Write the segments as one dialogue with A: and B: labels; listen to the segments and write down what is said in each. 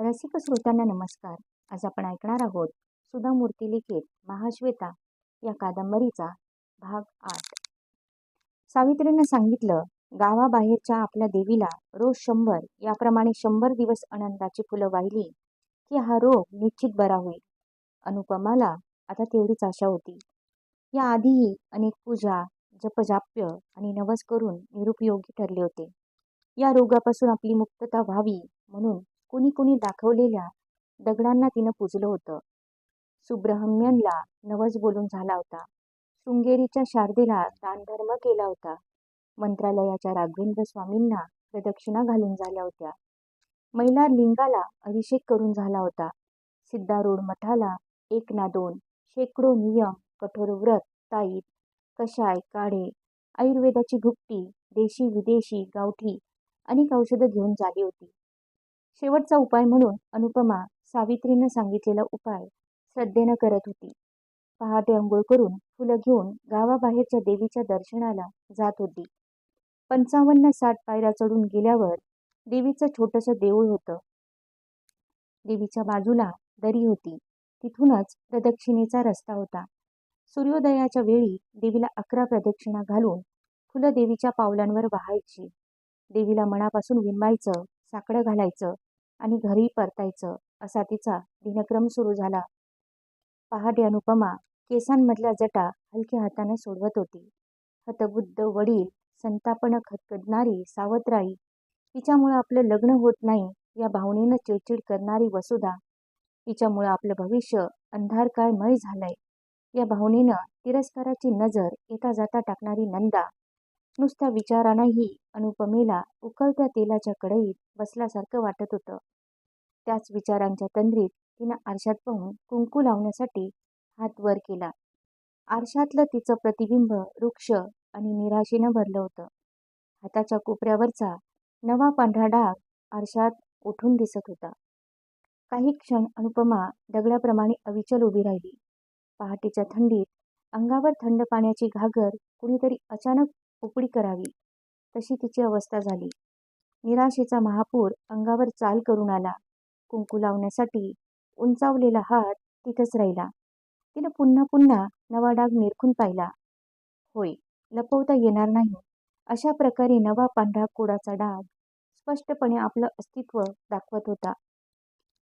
A: रसिक श्रोत्यांना नमस्कार. आज आपण ऐकणार आहोत सुधा मूर्ती लिखित महाश्वेता या कादंबरीचा भाग आठ. सावित्रीनं सांगितलं गावाबाहेरच्या आपल्या देवीला रोज शंभर याप्रमाणे शंभर दिवस आनंदाची फुलं वाहिली की हा रोग निश्चित बरा होईल. अनुपमाला आता तेवढीच आशा होती. या आधीही अनेक पूजा जपजाप्य आणि नवस करून निरुपयोगी ठरले होते. या रोगापासून आपली मुक्तता व्हावी म्हणून कुणी कुणी दाखवलेल्या दगडांना तिनं पुजलं होतं. सुब्रह्मण्यनला नवस बोलून झाला होता. शृंगेरीच्या शारदेला दानधर्म केला होता. मंत्रालयाच्या राघवेंद्र स्वामींना प्रदक्षिणा घालून झाल्या होत्या. मैलार लिंगाला अभिषेक करून झाला होता. सिद्धारूढ मठाला एक ना दोन शेकडो नियम कठोर व्रत ताईत कषाय काढे आयुर्वेदाची भुकटी देशी विदेशी गावठी अनेक औषधं घेऊन झाली होती. शेवटचा उपाय म्हणून अनुपमा सावित्रीनं सांगितलेला उपाय श्रद्धेनं करत होती. पहाटे अंघोळ करून फुलं घेऊन गावाबाहेरच्या देवीच्या दर्शनाला जात होती. पंचावन्न साठ पायऱ्या चढून गेल्यावर देवीचं छोटंसं देऊळ होतं. देवीच्या बाजूला दरी होती. तिथूनच प्रदक्षिणेचा रस्ता होता. सूर्योदयाच्या वेळी देवीला अकरा प्रदक्षिणा घालून फुलं देवीच्या पावलांवर वाहायची. देवीला मनापासून विनवायचं साकडं घालायचं आणि घरी परतायचं असा तिचा दिनक्रम सुरू झाला. पहाटे अनुपमा केसांमधल्या जटा हलक्या हाताने सोडवत होती. हतबुद्ध वडील संतापण खतखडणारी सावत्राई तिच्यामुळं आपलं लग्न होत नाही या भावनेनं चिडचिड करणारी वसुधा तिच्यामुळं आपलं भविष्य अंधारकाळमय झालंय. या भावनेनं तिरस्काराची नजर येता जाता टाकणारी नंदा नुसत्या विचारानंही अनुपमेला उकळत्या तेलाच्या कढईत बसल्यासारखं वाटत होतं. त्याच विचारांच्या तंद्रीत तिनं आरशात पाहून कुंकू लावण्यासाठी हात वर केला. आरशातलं तिचं प्रतिबिंब वृक्ष आणि निराशेनं भरलं होतं. हाताच्या कोपऱ्यावरचा नवा पांढरा डाग आरशात उठून दिसत होता. काही क्षण अनुपमा दगडाप्रमाणे अविचल उभी राहिली. पहाटेच्या थंडीत अंगावर थंड पाण्याची घागर कुणीतरी अचानक उपडी करावी. तशी तिची अवस्था झाली. निराशेचा महापूर अंगावर चाल करून आला. कुंकू लावण्यासाठी उंचावलेला हात तिथंच राहिला. तिनं पुन्हा पुन्हा नवा डाग निरखून पाहिला. होय लपवता येणार नाही. अशा प्रकारे नवा पांढरा कोडाचा डाग स्पष्टपणे आपलं अस्तित्व दाखवत होता.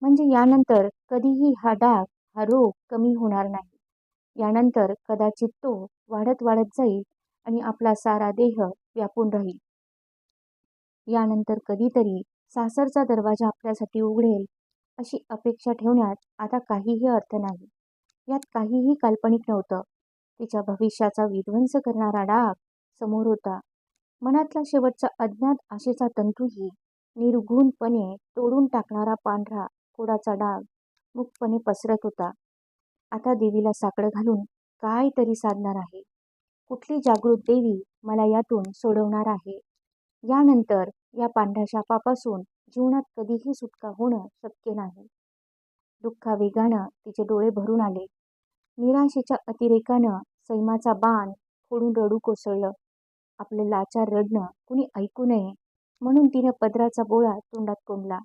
A: म्हणजे यानंतर कधीही हा डाग हा रोग कमी होणार नाही. यानंतर कदाचित तो वाढत वाढत जाईल आणि आपला सारा देह व्यापून राहील. यानंतर कधीतरी सासरचा दरवाजा आपल्यासाठी उघडेल अशी अपेक्षा ठेवण्यात आता काहीही अर्थ नाही. यात काहीही काल्पनिक नव्हतं. तिच्या भविष्याचा विध्वंस करणारा डाग समोर होता. मनातला शेवटचा अज्ञात आशेचा तंतूही निर्घुणपणे तोडून टाकणारा पांढरा कोडाचा डाग मुखपणे पसरत होता. आता देवीला साकडं घालून काय तरी साधणार आहे? कुठली जागृत देवी मला यातून सोडवणार आहे? यानंतर या पांढऱ्या शापापासून जीवनात कधीही सुटका होणं शक्य नाही. दुःखावेगानं तिचे डोळे भरून आले. निराशेच्या अतिरेकानं सैमाचा बाण फोडून रडू कोसळलं. आपलं लाचार रडणं कुणी ऐकू नये म्हणून तिनं पदराचा बोळा तोंडात कोंडला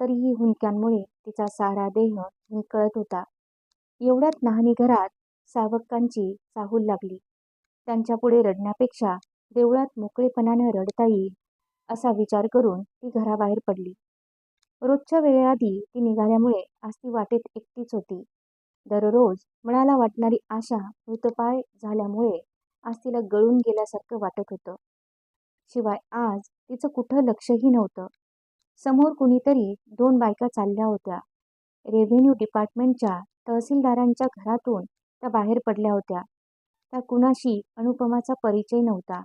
A: तरीही हुंक्यांमुळे तिचा सारा देह निकळत होता. एवढ्यात नाहनी घरात सावकांची चाहूल लागली. त्यांच्यापुढे रडण्यापेक्षा देवळात मोकळेपणानं रडता येईल असा विचार करून ती घराबाहेर पडली. रोजच्या वेळेआधी ती निघाल्यामुळे आज ती वाटेत एकटीच होती. दररोज मनाला वाटणारी आशा मृतपाय झाल्यामुळे आज तिला गळून गेल्यासारखं वाटत होतं. शिवाय आज तिचं कुठं लक्षही नव्हतं. समोर कुणीतरी दोन बायका चालल्या होत्या. रेव्हेन्यू डिपार्टमेंटच्या तहसीलदारांच्या घरातून त्या बाहेर पडल्या होत्या. त्या कुणाशी अनुपमाचा परिचय नव्हता.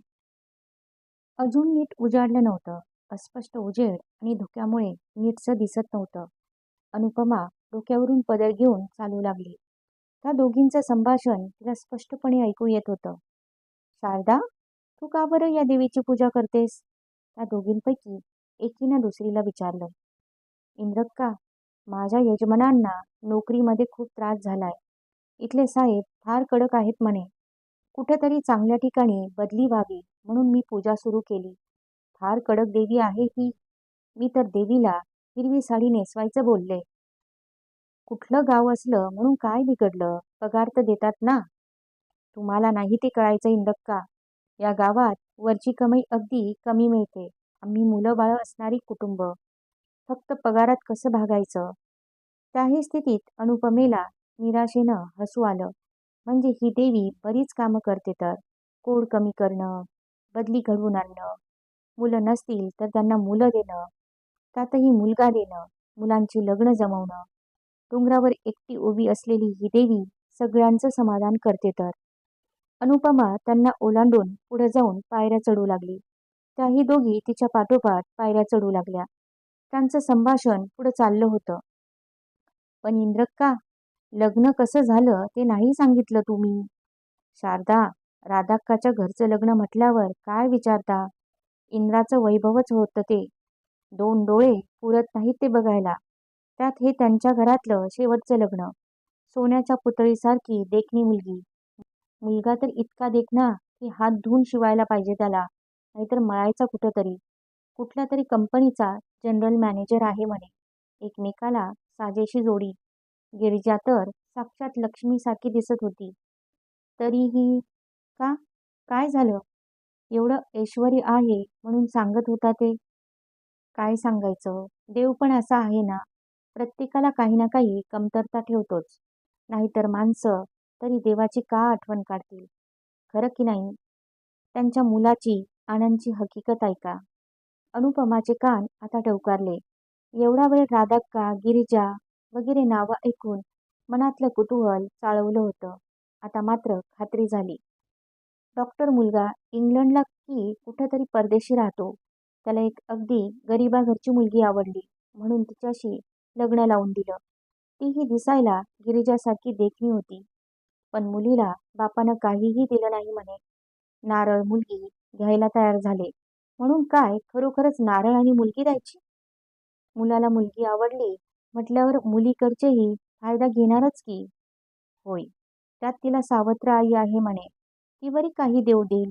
A: अजून नीट उजाडलं नव्हतं. अस्पष्ट उजेड आणि धुक्यामुळे नीटसं दिसत नव्हतं. अनुपमा डोक्यावरून पदर घेऊन चालू लागली. त्या दोघींचं संभाषण तिला स्पष्टपणे ऐकू येत होतं. शारदा तू का बरं या देवीची पूजा करतेस? त्या दोघींपैकी एकीनं दुसरीला विचारलं. इंद्रक्का माझ्या यजमानांना नोकरीमध्ये खूप त्रास झालाय. इथले साहेब फार कडक आहेत म्हणे. कुठेतरी चांगल्या ठिकाणी बदली व्हावी म्हणून मी पूजा सुरू केली. फार कडक देवी आहे ही. मी तर देवीला हिरवी साडी नेसवायचं बोलले. कुठलं गाव असलं म्हणून काय बिघडलं? पगार तर देतात ना. तुम्हाला नाही ते कळायचं इंदक्का. या गावात वरची कमाई अगदी कमी मिळते. आम्ही मुलं बाळं असणारी कुटुंब. फक्त पगारात कसं भागायचं? त्याही स्थितीत अनुपमेला निराशेनं हसू आलं. म्हणजे ही देवी बरीच कामं करते तर. कोड कमी करणं बदली घडवून आणणं. मुलं नसतील तर त्यांना मुलं देणं. त्यातही मुलगा देणं मुलांची लग्न जमवणं. डोंगरावर एकटी उभी असलेली ही देवी सगळ्यांचं समाधान करते तर. अनुपमा त्यांना ओलांडून पुढे जाऊन पायऱ्या चढू लागली. त्याही दोघी तिच्या पाठोपाठ पायऱ्या चढू लागल्या. त्यांचं संभाषण पुढे चाललं होतं. पण इंद्रक्का लग्न कसं झालं ते नाही सांगितलं तुम्ही? शारदा राधाक्काच्या घरचं लग्न म्हटल्यावर काय विचारता? इंद्राचं वैभवच होतं ते. दोन डोळे पुरत नाहीत ते बघायला. त्यात हे त्यांच्या घरातलं शेवटचं लग्न. सोन्याच्या पुतळीसारखी देखणी मुलगी. मुलगा तर इतका देखना की हात धुवून शिवायला पाहिजे त्याला. नाहीतर मळायचा कुठं तरी कुठल्या तरी कंपनीचा जनरल मॅनेजर आहे म्हणे. एकमेकाला साजेशी जोडी. गिरिजा तर साक्षात लक्ष्मीसारखी दिसत होती. तरीही का? काय झालं? एवढं ऐश्वर्य आहे म्हणून सांगत होता ते. काय सांगायचं? देव पण असा आहे ना. प्रत्येकाला काही ना काही कमतरता ठेवतोच. नाहीतर माणसं तरी देवाची का आठवण काढतील? खरं की नाही? त्यांच्या मुलाची आनंदची हकीकत ऐका. अनुपमाचे कान आता टवकारले. एवढा वेळ राधाक्का गिरिजा वगैरे नावं ऐकून मनातलं कुतूहल चाळवलं होतं. आता मात्र खात्री झाली. डॉक्टर मुलगा इंग्लंडला की कुठंतरी परदेशी राहतो. त्याला एक अगदी गरिबा घरची मुलगी आवडली म्हणून तिच्याशी लग्न लावून दिलं. तीही दिसायला गिरिजासारखी देखणी होती. पण मुलीला बापानं काहीही दिलं नाही म्हणे. नारळ मुलगी घ्यायला तयार झाले. म्हणून काय खरोखरच नारळ आणि मुलगी द्यायची? मुलाला मुलगी आवडली म्हटल्यावर मुलीकडचेही फायदा घेणारच की? होय. त्यात तिला सावत्र आई आहे म्हणे. ती बरी काही देव देईल.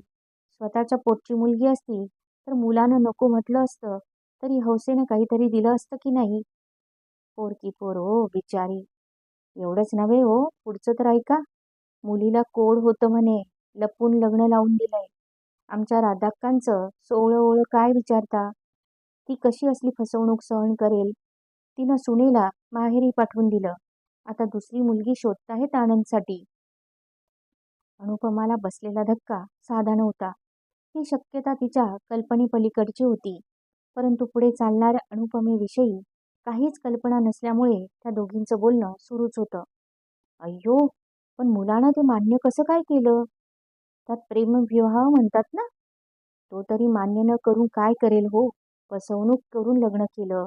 A: स्वतःच्या पोटची मुलगी असती तर मुलानं नको म्हटलं असतं. तरी हौसेनं काहीतरी दिलं असतं की नाही? पोरकी पोर हो बिचारी. एवढंच नव्हे हो पुढचं तर ऐका. मुलीला कोड होतं म्हणे. लपून लग्न लावून दिलंय. आमच्या राधाक्कांचं सोळं ओळं काय विचारता? ती कशी असली फसवणूक सहन करेल? तिनं सुनेला माहेरी पाठवून दिलं. आता दुसरी मुलगी शोधताहेत आनंदसाठी अनुपमाला बसलेला धक्का साधा नव्हता ही शक्यता तिच्या कल्पनेपलीकडची होती. परंतु पुढे चालणाऱ्या अनुपमेविषयी काहीच कल्पना नसल्यामुळे त्या दोघींचं बोलणं सुरूच होतं. अय्यो पण मुलानं ते मान्य कसं काय केलं? त्यात प्रेमविवाह म्हणतात ना? तो तरी मान्य न करून काय करेल हो? फसवणूक करून लग्न केलं.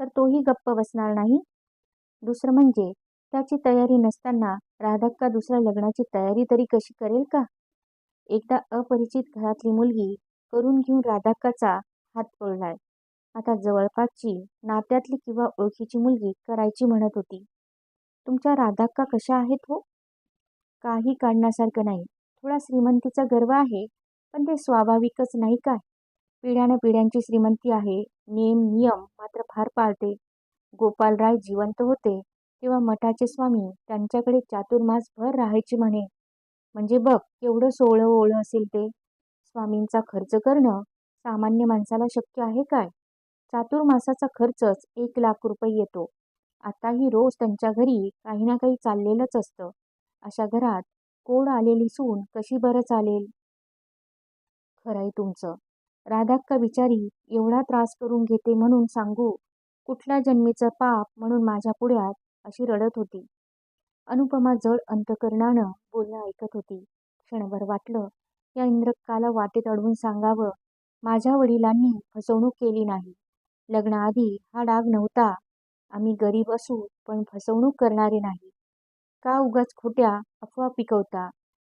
A: तर तोही गप्प बसणार नाही. दुसरं म्हणजे त्याची तयारी नसताना राधक्का दुसऱ्या लग्नाची तयारी तरी कशी करेल का? एकदा अपरिचित घरातली मुलगी करून घेऊन राधाक्काचा हात पडलाय आता जवळपासची नात्यातली किंवा ओळखीची मुलगी करायची म्हणत होती. तुमच्या राधाक्का कशा आहेत हो? काही काढण्यासारखं नाही. थोडा श्रीमंतीचा गर्व आहे पण ते स्वाभाविकच नाही काय? पिढ्यानपिढ्यांची श्रीमंती आहे. नेम नियम मात्र फार पाळते. गोपालराय जिवंत होते तेव्हा मठाचे स्वामी त्यांच्याकडे चातुर्मास भर राहायचे म्हणे. म्हणजे बघ केवढं सोळं ओळं असेल ते. स्वामींचा खर्च करणं सामान्य माणसाला शक्य आहे काय? चातुर्मासाचा खर्चच एक लाख रुपये येतो. आताही रोज त्यांच्या घरी काही ना काही चाललेलंच असतं. अशा घरात कोड आलेली सून कशी बरं चालेल? खरंय तुमचं. राधाक्का बिचारी एवढा त्रास करून घेते म्हणून सांगू कुठल्या जन्मीचं पाप म्हणून माझ्या पुढ्यात अशी रडत होती. अनुपमा जड अंतकरणानं बोलणं ऐकत होती. क्षणभर वाटलं या इंद्रकाला वाटेत अडवून सांगावं माझ्या वडिलांनी फसवणूक केली नाही. लग्नाआधी हा डाग नव्हता. आम्ही गरीब असू पण फसवणूक करणारे नाही. का उगाच खोट्या अफवा पिकवता?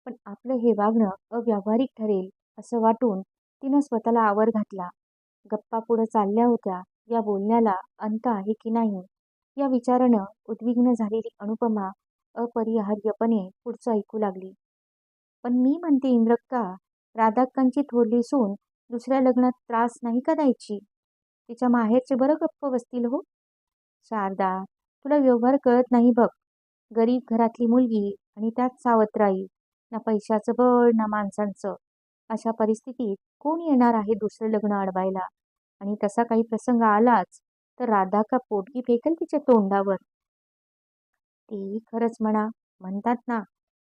A: पण आपलं हे वागणं अव्यावहारिक ठरेल असं वाटून तिनं स्वतःला आवर घातला. गप्पा पुढं चालल्या होत्या. या बोलण्याला अंत आहे की नाही? या विचारानं उद्विग्न झालेली अनुपमा अपरिहार्यपणे पुढचं ऐकू लागली. पण मी म्हणते इंद्रक्का राधाक्कांची थोरली सून दुसऱ्या लग्नात त्रास नाही का द्यायची? तिच्या माहेरचे बरं गप्प बसतील हो? शारदा तुला व्यवहार कळत नाही बघ. गरीब घरातली मुलगी आणि त्यात सावत्राई ना पैशाचं बळ ना माणसांचं. अशा परिस्थितीत कोण येणार आहे दुसरं लग्न अडवायला? आणि तसा काही प्रसंग आलाच तर राधा का पोटगी फेकेल तिच्या तोंडावर? तेही खरंच म्हणा म्हणतात ना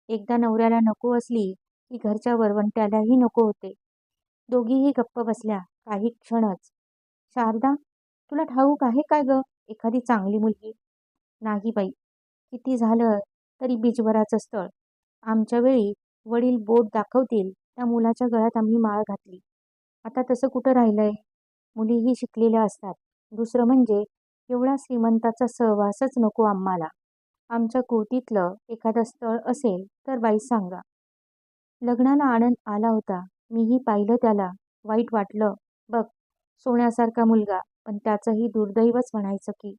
A: एकदा नवऱ्याला नको असली की घरच्या वरवंट्यालाही नको होते. दोघीही गप्प बसल्या काही क्षणच. शारदा तुला ठाऊक आहे काय ग एखादी चांगली मुलगी? नाही बाई किती झालं तरी बिजवराचं स्थळ. आमच्या वेळी वडील बोट दाखवतील. त्या मुलाच्या गळ्यात आम्ही माळ घातली. आता तसं कुठं राहिलंय? मुलीही शिकलेल्या असतात. दुसरं म्हणजे एवढा श्रीमंताचा सहवासच नको आम्हाला. आमच्या कृतीतलं एखादं स्थळ असेल तर बाई सांगा. लग्नाला आनंद आला होता. मीही पाहिलं त्याला. वाईट वाटलं. बघ सोन्यासारखा मुलगा पण त्याचंही दुर्दैवच म्हणायचं की.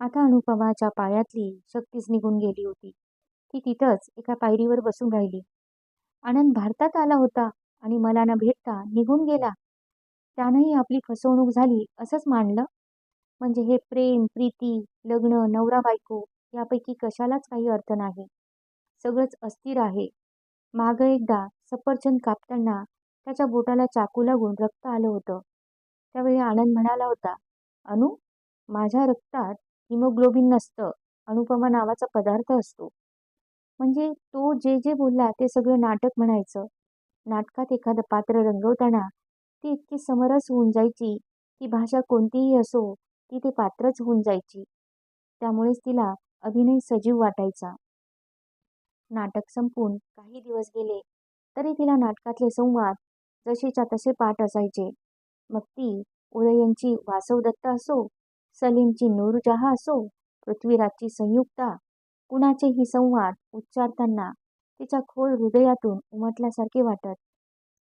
A: आता अनुपमाच्या पायातली शक्तीच निघून गेली होती. ती तिथंच एका पायरीवर बसून राहिली. आनंद भारतात आला होता आणि मला न भेटता निघून गेला. त्यानंही आपली फसवणूक झाली असंच मानलं. म्हणजे हे प्रेम प्रीती लग्न नवरा बायको यापैकी कशालाच काही अर्थ नाही. सगळंच अस्थिर आहे. माग एकदा सफरचंद कापताना त्याच्या बोटाला चाकू लागून रक्त आलं होतं. त्यावेळी आनंद म्हणाला होता अनु माझ्या रक्तात हिमोग्लोबिन नसतं. अनुपमा नावाचा पदार्थ असतो. म्हणजे तो जे जे बोलला ते सगळं नाटक म्हणायचं. नाटकात एखादं पात्र रंगवताना ती इतकी समरस होऊन जायची की भाषा कोणतीही असो ती ते पात्रच होऊन जायची. त्यामुळेच तिला अभिनय सजीव वाटायचा. नाटक संपून काही दिवस गेले तरी तिला नाटकातले संवाद जसेच्या तसे पाठ असायचे. मग ती उदयनची वासवदत्त असो सलीमची नूरजहा असो पृथ्वीराजची संयुक्ता कुणाचेही संवाद उच्चारताना तिच्या खोल हृदयातून उमटल्यासारखे वाटत.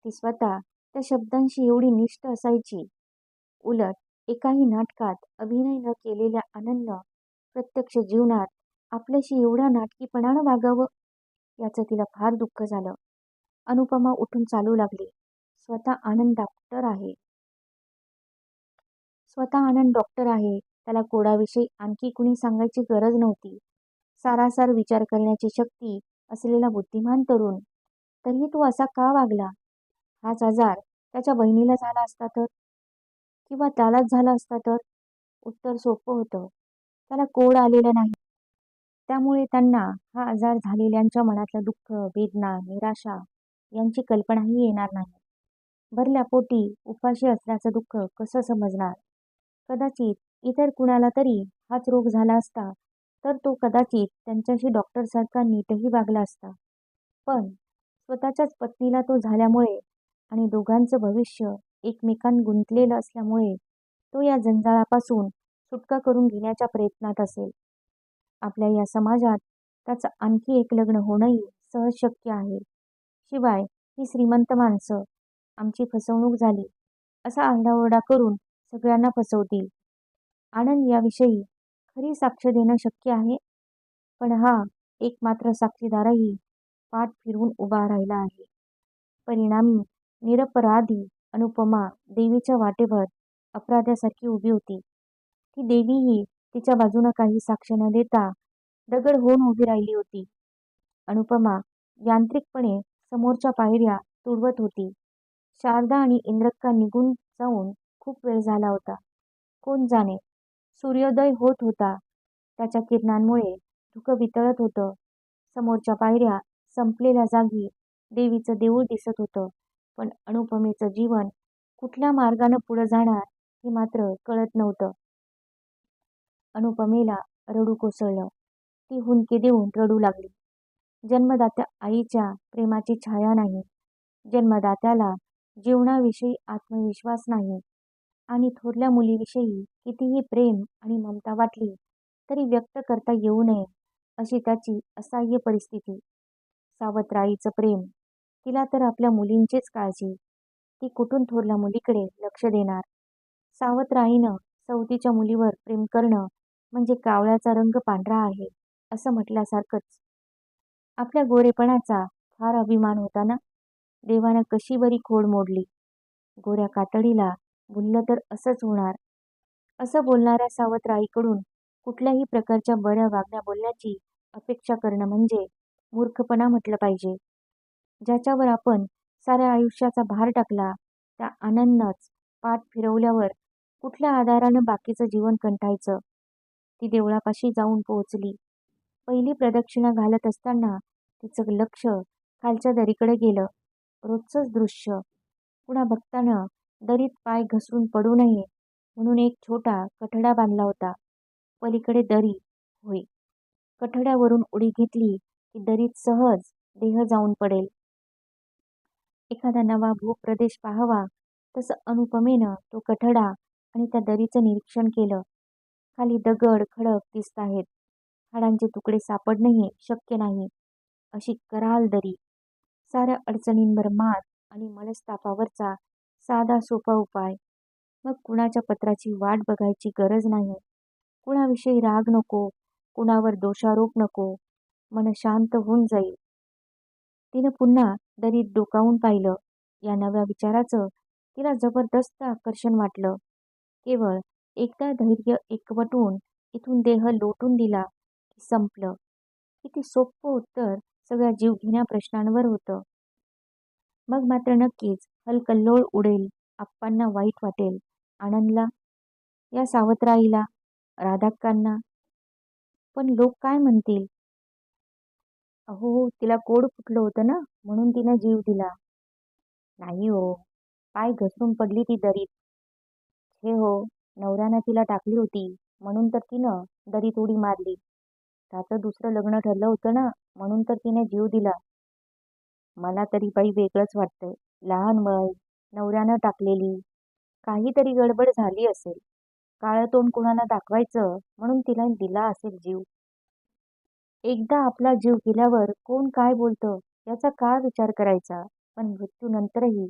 A: ती स्वतः त्या शब्दांशी एवढी निष्ठ असायची. उलट एकाही नाटकात अभिनय न केलेल्या आनंद प्रत्यक्ष जीवनात आपल्याशी एवढ्या नाटकीपणानं वागावं याचं तिला फार दुःख झालं. अनुपमा उठून चालू लागली. स्वतः आनंद डॉक्टर आहे. स्वतः आनंद डॉक्टर आहे. त्याला कोडाविषयी आणखी कुणी सांगायची गरज नव्हती. सारासार विचार करण्याची शक्ती असलेला बुद्धिमान तरुण. तरीही तो असा का वागला? हाच आजार त्याच्या बहिणीला झाला असता तर? किंवा त्यालाच झाला असता तर? उत्तर सोपं होतं. त्याला कोड आलेलं नाही. त्यामुळे त्यांना हा आजार झालेल्यांच्या मनातलं दुःख वेदना निराशा यांची कल्पनाही येणार नाही. भरल्या पोटी उपाशी असल्याचं दुःख कसं समजणार? कदाचित इतर कुणाला तरी हाच रोग झाला असता तर तो कदाचित त्यांच्याशी डॉक्टरसारखा नीटही वागला असता. पण स्वतःच्याच पत्नीला तो झाल्यामुळे आणि दोघांचं भविष्य एकमेकांत गुंतलेलं असल्यामुळे तो या जंजाळापासून सुटका करून घेण्याच्या प्रयत्नात असेल. आपल्या या समाजात त्याचं आणखी एक लग्न होणंही सहज शक्य आहे. शिवाय ही श्रीमंत माणसं आमची फसवणूक झाली असा आरडाओरडा करून सगळ्यांना फसवतील. आनंद याविषयी खरी साक्ष देणं शक्य आहे. पण हा एकमात्र साक्षीदारही पाठ फिरवून उभा राहिला आहे. परिणामी निरपराधी अनुपमा देवीच्या वाटेवर अपराध्यासारखी उभी होती. ती देवीही तिच्या बाजूनं काही साक्ष न देता दगड होऊन उभी राहिली होती. अनुपमा यांत्रिकपणे समोरच्या पायऱ्या तुडवत होती. शारदा आणि इंद्रक्का निघून जाऊन खूप वेळ झाला होता. कोण जाणे? सूर्योदय होत होता. त्याच्या किरणांमुळे धुकं वितळत होतं. समोरच्या पायऱ्या संपलेल्या जागी देवीचं देऊळ दिसत होतं. पण अनुपमेचं जीवन कुठल्या मार्गानं पुढं जाणार हे मात्र कळत नव्हतं. अनुपमेला रडू कोसळलं. ती हुंदके देऊन रडू लागली. जन्मदात्या आईच्या प्रेमाची छाया नाही. जन्मदात्याला जीवनाविषयी आत्मविश्वास नाही. आणि थोरल्या मुलीविषयी कितीही प्रेम आणि ममता वाटली तरी व्यक्त करता येऊ नये अशी त्याची असह्य परिस्थिती. सावत्राईचं प्रेम तिला तर आपल्या मुलींचीच काळजी. ती कुठून थोरल्या मुलीकडे लक्ष देणार? सावत्राईनं सवतीच्या मुलीवर प्रेम करणं म्हणजे कावळ्याचा रंग पांढरा आहे असं म्हटल्यासारखंच. आपल्या गोरेपणाचा फार अभिमान होता ना? देवानं कशी बरी खोड मोडली? गोऱ्या कातडीला बोललं तर असंच होणार. असं बोलणाऱ्या सावत्राईकडून कुठल्याही प्रकारच्या बऱ्या वागण्या बोलण्याची अपेक्षा करणं म्हणजे मूर्खपणा म्हटलं पाहिजे. ज्याच्यावर आपण साऱ्या आयुष्याचा भार टाकला त्या आनंदच पाठ फिरवल्यावर कुठल्या आधारानं बाकीचं जीवन कंठायचं? ती देवळापाशी जाऊन पोहोचली. पहिली प्रदक्षिणा घालत असताना तिचं लक्ष खालच्या दरीकडे गेलं. रोजचंच दृश्य. पुन्हा भक्तानं दरीत पाय घसरून पडू नये म्हणून एक छोटा कठडा बांधला होता. पलीकडे दरी होय. कठड्यावरून उडी घेतली की दरीत सहज देह जाऊन पडेल. एखादा नवा भूप्रदेश पाहावा तसं अनुपमेनं तो कठडा आणि त्या दरीचं निरीक्षण केलं. खाली दगड खडक दिसत आहेत. हाडांचे तुकडे सापडणेही शक्य नाही. अशी कराल दरी. साऱ्या अडचणींवर मात आणि मनस्तापावरचा साधा सोपा उपाय. मग कुणाच्या पत्राची वाट बघायची गरज नाही. कुणाविषयी राग नको कुणावर दोषारोप नको मन शांत होऊन जाईल. तिनं पुन्हा दरीत डोकावून पाहिलं. या नव्या विचाराचं तिला जबरदस्त आकर्षण वाटलं. केवळ एकदा धैर्य एकवटून इथून देह लोटून दिला की संपलं. किती सोपं उत्तर सगळ्या जीवघेण्या प्रश्नांवर होतं. मग मात्र नक्कीच हलकल्लोळ उडेल आप्पांना वाईट वाटेल. आनंदला या सावत्राईला राधाक्कांना. पण लोक काय म्हणतील? अहो तिला कोड फुटलं होतं ना म्हणून तिनं जीव दिला. नाही हो पाय घसरून पडली ती दरीत. हे हो नवऱ्यानं तिला टाकली होती म्हणून तर तिनं दरीत उडी मारली. त्याचं दुसरं लग्न ठरलं होतं ना म्हणून तर तिने जीव दिला. मला तरी बाई वेगळंच वाटतंय. लहान वय नवऱ्यानं टाकलेली काहीतरी गडबड झाली असेल. काळं तोंड कुणाला दाखवायचं म्हणून तिला दिला असेल जीव. एकदा आपला जीव गेल्यावर कोण काय बोलतं याचा का विचार करायचा? पण मृत्यूनंतरही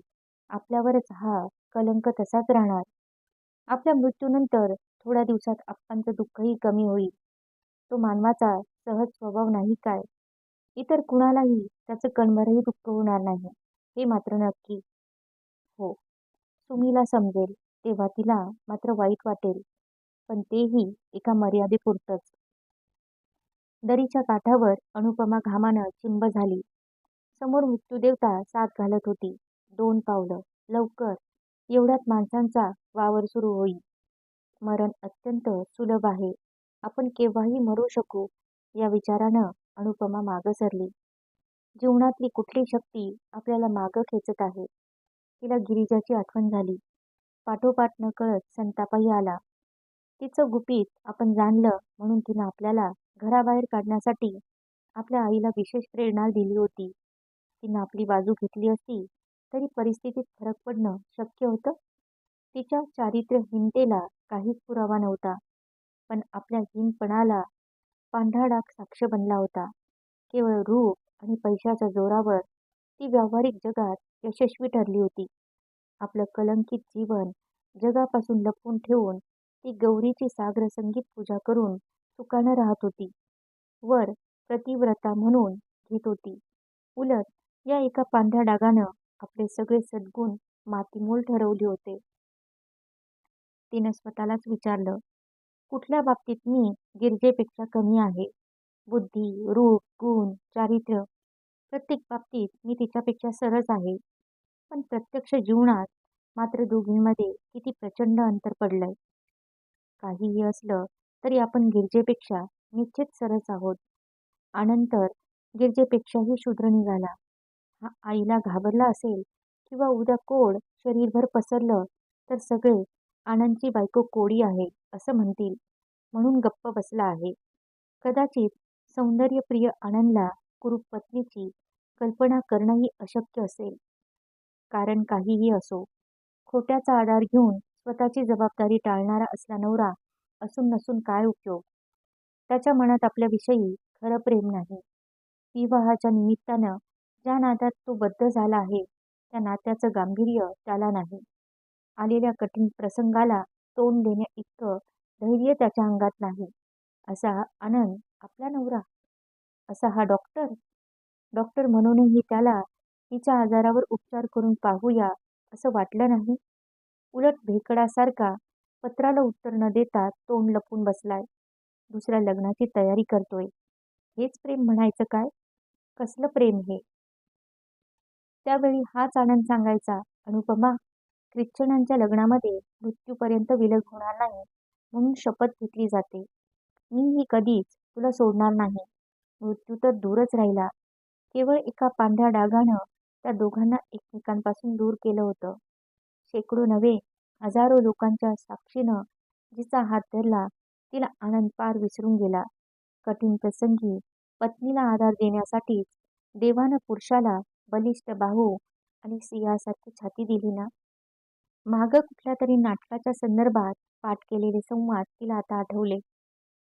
A: आपल्यावरच हा कलंक तसाच राहणार. आपल्या मृत्यूनंतर थोड्या दिवसात आप्पांचं दुःखही कमी होईल. तो मानवाचा सहज स्वभाव नाही काय? इतर कुणालाही त्याचं कणभरही दुःख होणार नाही. हे मात्र नक्की. हो. सुमीला समजेल तेव्हा तिला मात्र वाईट वाटेल पण तेही एका मर्यादेपुरतंच. दरीच्या काठावर अनुपमा घामानं चिंब झाली. समोर मृत्यूदेवता साथ घालत होती. दोन पावलं लवकर. एवढ्यात माणसांचा वावर सुरू होईल मरण अत्यंत सुलभ आहे. आपण केव्हाही मरू शकू या विचारानं अनुपमा मागं सरली जीवनातली कुठली शक्ती आपल्याला मागं खेचत आहे? तिला गिरिजाची आठवण झाली. पाठोपाठ न कळत संतापही आला. तिचं गुपित आपण जाणलं म्हणून तिनं आपल्याला घराबाहेर काढण्यासाठी आपल्या आईला विशेष प्रेरणा दिली होती. तिनं आपली बाजू घेतली असती तरी परिस्थितीत फरक पडणं शक्य होतं. तिच्या चारित्र्यहीनतेला काहीच पुरावा नव्हता. पण आपल्या हीनपणाला पांढरा डाग साक्ष बनला होता. केवळ रूप आणि पैशाच्या जोरावर ती व्यावहारिक जगात यशस्वी ठरली होती. आपलं कलंकित जीवन जगापासून लपवून ठेवून ती गौरीची सागर संगीत पूजा करून सुखानं राहत होती. वर प्रतिव्रता म्हणून घेत होती. उलट या एका पांढऱ्या डागानं आपले सगळे सद्गुण मातीमोल ठरवले होते. तिनं स्वतःलाच विचारलं कुठल्या बाबतीत मी गिरजेपेक्षा कमी आहे? बुद्धी रूप गुण चारित्र्य प्रत्येक बाबतीत मी तिच्यापेक्षा सरस आहे. पण प्रत्यक्ष जीवनात मात्र दोघींमध्ये किती प्रचंड अंतर पडलंय. काहीही असलं तरी आपण गिरजेपेक्षा निश्चित सरस आहोत. आनंतर गिरजेपेक्षाही शूद्र निघाला. हा आईला घाबरला असेल किंवा उद्या कोड शरीरभर पसरलं तर सगळे आनंदची बायको कोडी आहे असं म्हणतील. म्हणून गप्प बसला आहे. कदाचित सौंदर्यप्रिय आनंदला कुरुप पत्नीची कल्पना करणंही अशक्य असेल. कारण काहीही असो खोट्याचा आधार घेऊन स्वतःची जबाबदारी टाळणारा असला नवरा असून नसून काय उपयोग? त्याच्या मनात आपल्याविषयी खरं प्रेम नाही. विवाहाच्या निमित्तानं ज्या नात्यात तो बद्ध झाला आहे त्या नात्याचं गांभीर्य त्याला नाही. आलेल्या कठीण प्रसंगाला तोंड देण्या इतकं धैर्य त्याच्या अंगात नाही असा आनंद आपला नवरा. असा हा डॉक्टर डॉक्टर म्हणूनही त्याला तिच्या आजारावर उपचार करून पाहूया असं वाटलं नाही. उलट भेकडासारखा पत्राला उत्तर न देता तोंड लपून बसलाय. दुसऱ्या लग्नाची तयारी करतोय. हेच प्रेम म्हणायचं काय? कसलं प्रेम हे? त्यावेळी हाच आनंद सांगायचा अनुपमा ख्रिश्चनांच्या लग्नामध्ये मृत्यूपर्यंत विलग होणार नाही म्हणून शपथ घेतली जाते. मी ही कधीच तुला सोडणार नाही. मृत्यू तर दूरच राहिला. केवळ एका पांढऱ्या डागानं त्या दोघांना एकमेकांपासून दूर केलं होतं. शेकडो नव्हे हजारो लोकांच्या साक्षीनं जिचा हात धरला तिला आनंद पार विसरून गेला. कठीण प्रसंगी पत्नीला आधार देण्यासाठीच देवानं पुरुषाला बलिष्ठ बाहू आणि सिंहासारखी छाती दिली ना? मागं कुठल्या तरी नाटकाच्या संदर्भात पाठ केलेले संवाद तिला आता आठवले.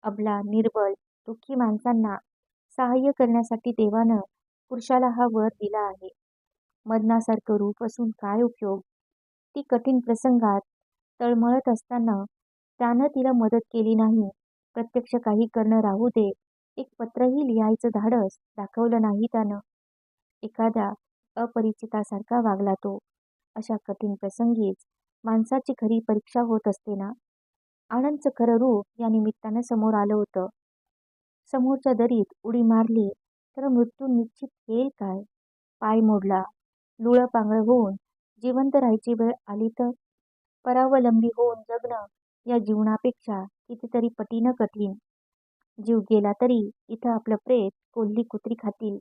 A: अबला निर्बल दुःखी माणसांना सहाय्य करण्यासाठी देवानं पुरुषाला हा वर दिला आहे. मदनासारखं रूप असून काय उपयोग? ती कठीण प्रसंगात तळमळत असताना त्यानं तिला मदत केली नाही. प्रत्यक्ष काही करणं राहू दे एक पत्रही लिहायचं धाडस दाखवलं नाही त्यानं. एखाद्या अपरिचितासारखा वागला तो. अशा कठीण प्रसंगीच माणसाची खरी परीक्षा होत असते ना? आनंदचं खरं रूप या निमित्तानं समोर आलं होतं. समोरच्या दरीत उडी मारली तर मृत्यू निश्चित येईल काय? पाय मोडला. लुळं पांगळं होऊन जिवंत राहायची वेळ आली तर? परावलंबी होऊन जगणं या जीवनापेक्षा कितीतरी पटीनं कठीण. जीव गेला तरी इथं आपलं प्रेत कोल्ही कुत्री खातील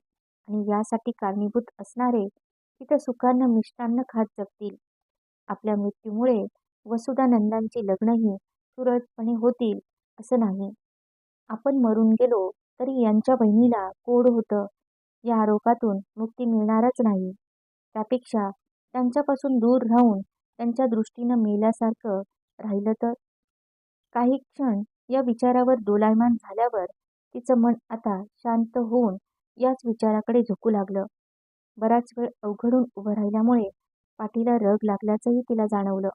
A: आणि यासाठी कारणीभूत असणारे तिथं सुखानं मिष्टान्न खात जगतील. आपल्या मृत्यूमुळे वसुधानंदांची लग्नही सुरळीतपणे होतील असं नाही. आपण मरून गेलो तरी यांच्या बहिणीला कोड होतं. या आरोपातून मुक्ती मिळणारच नाही. त्यापेक्षा त्यांच्यापासून दूर राहून त्यांच्या दृष्टीनं मेल्यासारखं राहिलं तर? काही क्षण या विचारावर दोलायमान झाल्यावर तिचं मन आता शांत होऊन याच विचाराकडे झोकू लागलं. बराच वेळ अवघडून उभं राहिल्यामुळे पाठीला रग लागल्याचंही तिला जाणवलं.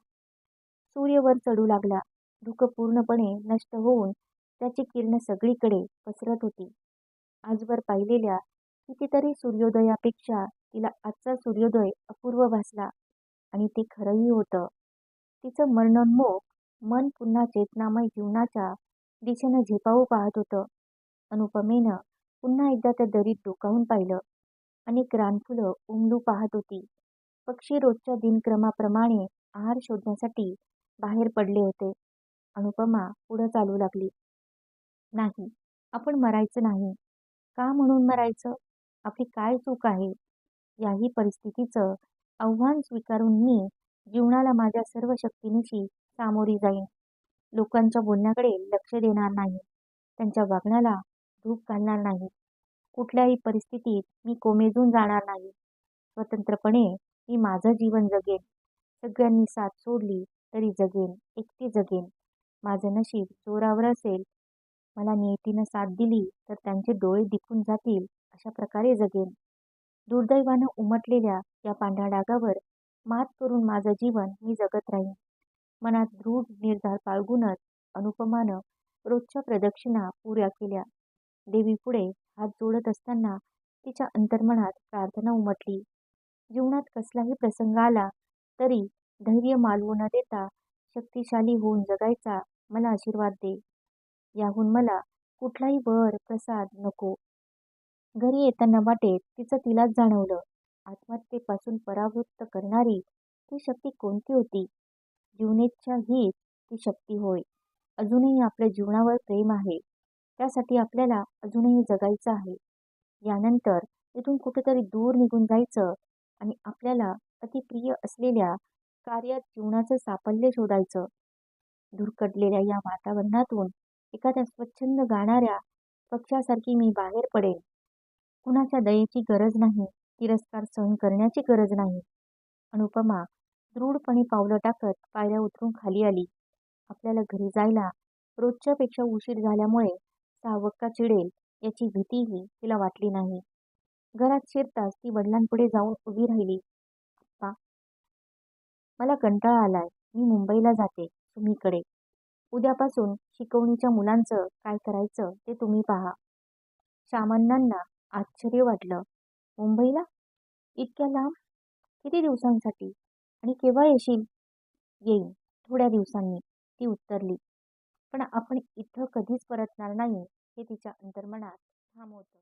A: सूर्य वर चढू लागला. धुकं पूर्णपणे नष्ट होऊन त्याची किरणं सगळीकडे पसरत होती. आजवर पाहिलेल्या कितीतरी सूर्योदयापेक्षा तिला आजचा सूर्योदय अपूर्व भासला आणि ते खरंही होतं. तिचं मरणोन्मुख मन पुन्हा चेतनामय जीवनाच्या दिशेनं झेपावू पाहत होतं. अनुपमेनं पुन्हा एकदा त्या दरीत डोकावून पाहिलं. अनेक रानफुलं उमलू पाहत होती. पक्षी रोजच्या दिनक्रमाप्रमाणे आहार शोधण्यासाठी बाहेर पडले होते. अनुपमा पुढं चालू लागली. नाही. आपण मरायचं नाही. का म्हणून मरायचं? आपली काय चूक आहे? याही परिस्थितीचं आव्हान स्वीकारून मी जीवनाला माझ्या सर्व शक्तीनिशी सामोरी जाईन. लोकांच्या बोलण्याकडे लक्ष देणार नाही. त्यांच्या वागण्याला धूप घालणार नाही. कुठल्याही परिस्थितीत मी कोमेजून जाणार नाही. स्वतंत्रपणे मी माझं जीवन जगेन. सगळ्यांनी साथ सोडली तरी जगेन एकटी जगेन. माझं नशीब जोरावर असेल मला नियतीनं साथ दिली तर त्यांचे डोळे दिपून जातील अशा प्रकारे जगेन. दुर्दैवानं उमटलेल्या या पांढऱ्या डागावर मात करून माझं जीवन मी जगत राहीन. मनात दृढ निर्धार बाळगूनच अनुपमानं रोजच्या प्रदक्षिणा पुऱ्या केल्या. देवीपुढे हात जोडत असताना तिच्या अंतर्मनात प्रार्थना उमटली. जीवनात कसलाही प्रसंग आला तरी धैर्य मालवू न देता शक्तिशाली होऊन जगायचा मला आशीर्वाद दे. याहून मला कुठलाही वर प्रसाद नको. घरी येताना वाटेत तिचं तिलाच जाणवलं. आत्महत्येपासून परावृत्त करणारी ती शक्ती कोणती होती? जीवनेच्छा हीच ती शक्ती होय. अजूनही आपल्या जीवनावर प्रेम आहे. त्यासाठी आपल्याला अजूनही जगायचं आहे. यानंतर इथून कुठेतरी दूर निघून जायचं आणि आपल्याला अतिप्रिय असलेल्या कार्यात जीवनाचं साफल्य शोधायचं. धुरकडलेल्या या वातावरणातून एखाद्या स्वच्छंद गाणाऱ्या पक्षासारखी मी बाहेर पडेन. कुणाच्या दयेची गरज नाही तिरस्कार सहन करण्याची गरज नाही. अनुपमा दृढपणे पावलं टाकत पायऱ्या उतरून खाली आली. आपल्याला घरी जायला रोजच्यापेक्षा उशीर झाल्यामुळे सावक्का चिडेल याची भीतीही तिला वाटली नाही. घरात शिरताच ती वडिलांपुढे जाऊन उभी राहिली. अप्पा मला कंटाळा आलाय. मी मुंबईला जाते तुम्हीकडे. उद्यापासून शिकवणीच्या मुलांचं काय करायचं ते तुम्ही पहा. श्यामण्णांना आश्चर्य वाटलं. मुंबईला? इतक्या लांब? किती दिवसांसाठी? आणि केव्हा येशील? येईन थोड्या दिवसांनी ती उत्तरली. पण आपण इथं कधीच परतणार नाही हे तिच्या अंतर्मनात ठाम होतं.